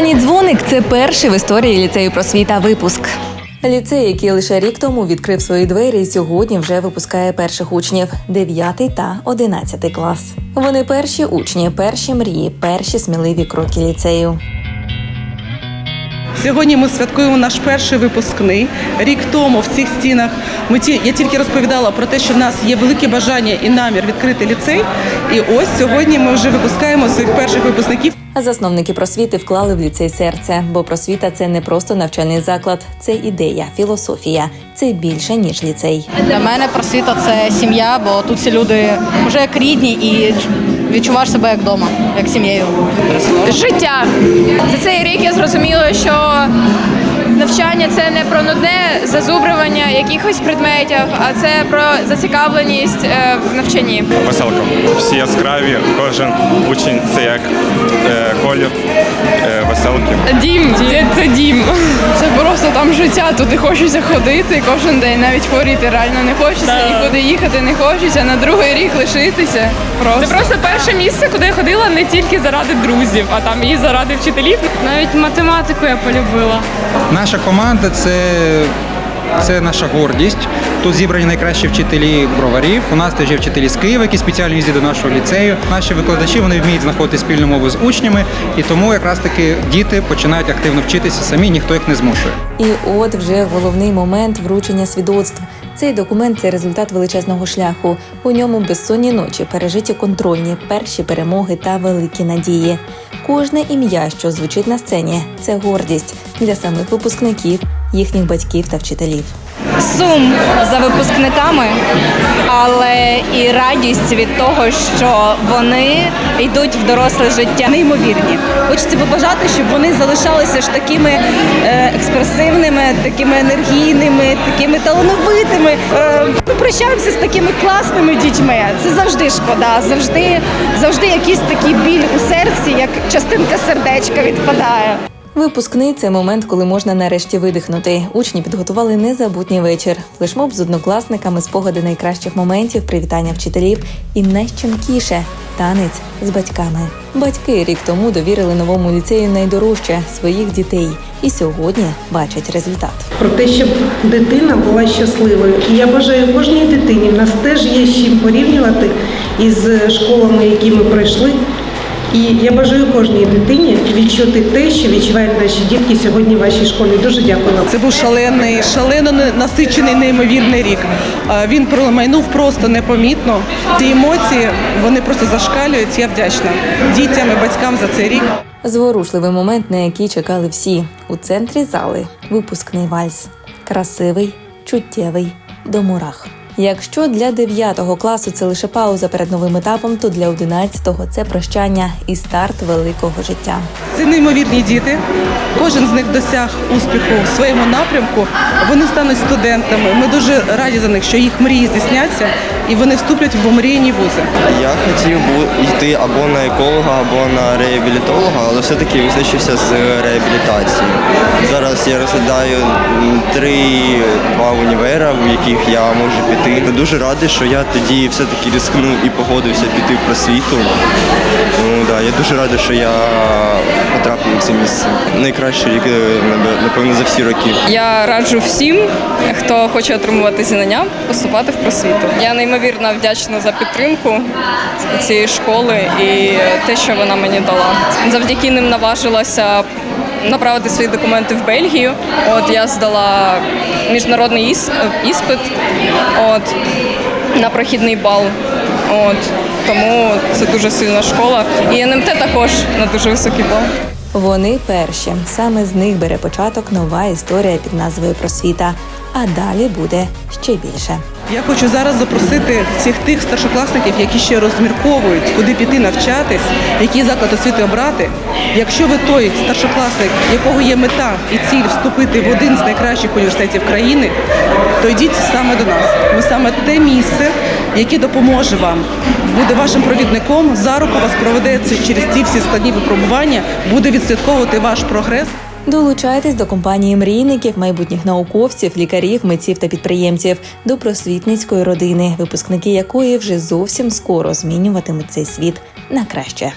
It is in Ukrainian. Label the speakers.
Speaker 1: Останній дзвоник це перший в історії ліцею просвіта випуск. Ліцей, який лише рік тому відкрив свої двері, сьогодні вже випускає перших учнів 9 та 11 клас. Вони перші учні, перші мрії, перші сміливі кроки ліцею.
Speaker 2: Сьогодні ми святкуємо наш перший випускний. Рік тому в цих стінах ми ті, я тільки розповідала про те, що в нас є велике бажання і намір відкрити ліцей. І ось сьогодні ми вже випускаємо своїх перших випускників.
Speaker 1: А засновники просвіти вклали в ліцей серце, бо просвіта це не просто навчальний заклад, це ідея, філософія, це більше ніж ліцей.
Speaker 3: Для мене просвіта це сім'я, бо тут всі люди вже як рідні і відчуваєш себе як вдома, як сім'єю.
Speaker 4: життя. За цей рік я зрозуміла, що навчання це не про нудне зазубрювання якихось предметів, а це про зацікавленість е, в навчанні.
Speaker 5: веселка. Всі яскраві, кожен учень це як е, колір е, веселки.
Speaker 6: Дім, це, це дім. Це просто там життя, туди хочеться ходити кожен день, навіть хворіти реально не хочеться, нікуди їхати не хочеться, на другий рік лишитися. Просто.
Speaker 7: Це просто перше місце, куди я ходила не тільки заради друзів, а там і заради вчителів. Навіть математику я полюбила.
Speaker 8: Наша команда це, це наша гордість. Тут зібрані найкращі вчителі броварів. У нас теж є вчителі з Києва, які спеціально їздять до нашого ліцею. Наші викладачі вони вміють знаходити спільну мову з учнями, і тому якраз таки діти починають активно вчитися самі, ніхто їх не змушує.
Speaker 1: І от вже головний момент вручення свідоцтв. Цей документ це результат величезного шляху. У ньому безсонні ночі, пережиті контрольні, перші перемоги та великі надії. Кожне ім'я, що звучить на сцені, це гордість для самих випускників, їхніх батьків та вчителів.
Speaker 3: Сум за випускниками, але і радість від того, що вони йдуть в доросле життя.
Speaker 9: неймовірні. Хочеться побажати, щоб вони залишалися ж такими е, експресивними, такими енергійними, такими талановитими. Е, ми прощаємося з такими класними дітьми. Це завжди шкода, завжди, завжди якийсь такий біль у серці, як частинка сердечка відпадає.
Speaker 1: Випускний це момент, коли можна нарешті видихнути. Учні підготували незабутній вечір, флешмоб з однокласниками, спогади найкращих моментів, привітання вчителів і найщемкіше танець з батьками. Батьки рік тому довірили новому ліцею найдорожче своїх дітей, і сьогодні бачать результат.
Speaker 10: про те, щоб дитина була щасливою. І я бажаю кожній дитині. В нас теж є з чим порівнювати із школами, які ми пройшли. І я бажаю кожній дитині відчути те, що відчувають наші дітки сьогодні в вашій школі. Дуже дякую.
Speaker 2: Це був шалений, шалено не- насичений, неймовірний рік. Він промайнув просто непомітно. Ці емоції вони просто зашкалюють. Я вдячна дітям і батькам за цей рік.
Speaker 1: Зворушливий момент, на який чекали всі. У центрі зали випускний вальс. Красивий, чуттєвий, до мурах. Якщо для 9 класу це лише пауза перед новим етапом, то для 11-го це прощання і старт великого життя.
Speaker 2: Це неймовірні діти. Кожен з них досяг успіху в своєму напрямку. Вони стануть студентами. Ми дуже раді за них, що їх мрії здійсняться і вони вступлять в омріяні вузи.
Speaker 11: Я хотів йти або на еколога, або на реабілітолога, але все-таки визначився з реабілітації. Зараз я розглядаю три два універа, в яких я можу піти. Дуже радий, що я тоді все-таки рискнув і погодився піти в просвіту. Да, я дуже радий, що я потрапив у це місце. Найкращий рік, напевно, за всі роки.
Speaker 7: Я раджу всім, хто хоче отримувати знання, поступати в просвіту. Я неймовірно вдячна за підтримку цієї школи і те, що вона мені дала. Завдяки ним наважилася направити свої документи в Бельгію. От я здала міжнародний іс- іспит от, на прохідний бал. От, тому це дуже сильна школа. І НМТ також на дуже високий бал.
Speaker 1: Вони перші. Саме з них бере початок нова історія під назвою Просвіта. А далі буде ще більше.
Speaker 2: Я хочу зараз запросити всіх тих старшокласників, які ще розмірковують, куди піти навчатись, який заклад освіти обрати. Якщо ви той старшокласник, якого є мета і ціль вступити в один з найкращих університетів країни, то йдіть саме до нас. Ми саме те місце, яке допоможе вам, буде вашим провідником, за руку вас проведеться через ці всі складні випробування, буде відслідковувати ваш прогрес.
Speaker 1: Долучайтесь до компанії мрійників, майбутніх науковців, лікарів, митців та підприємців до просвітницької родини, випускники якої вже зовсім скоро змінюватимуть цей світ на краще.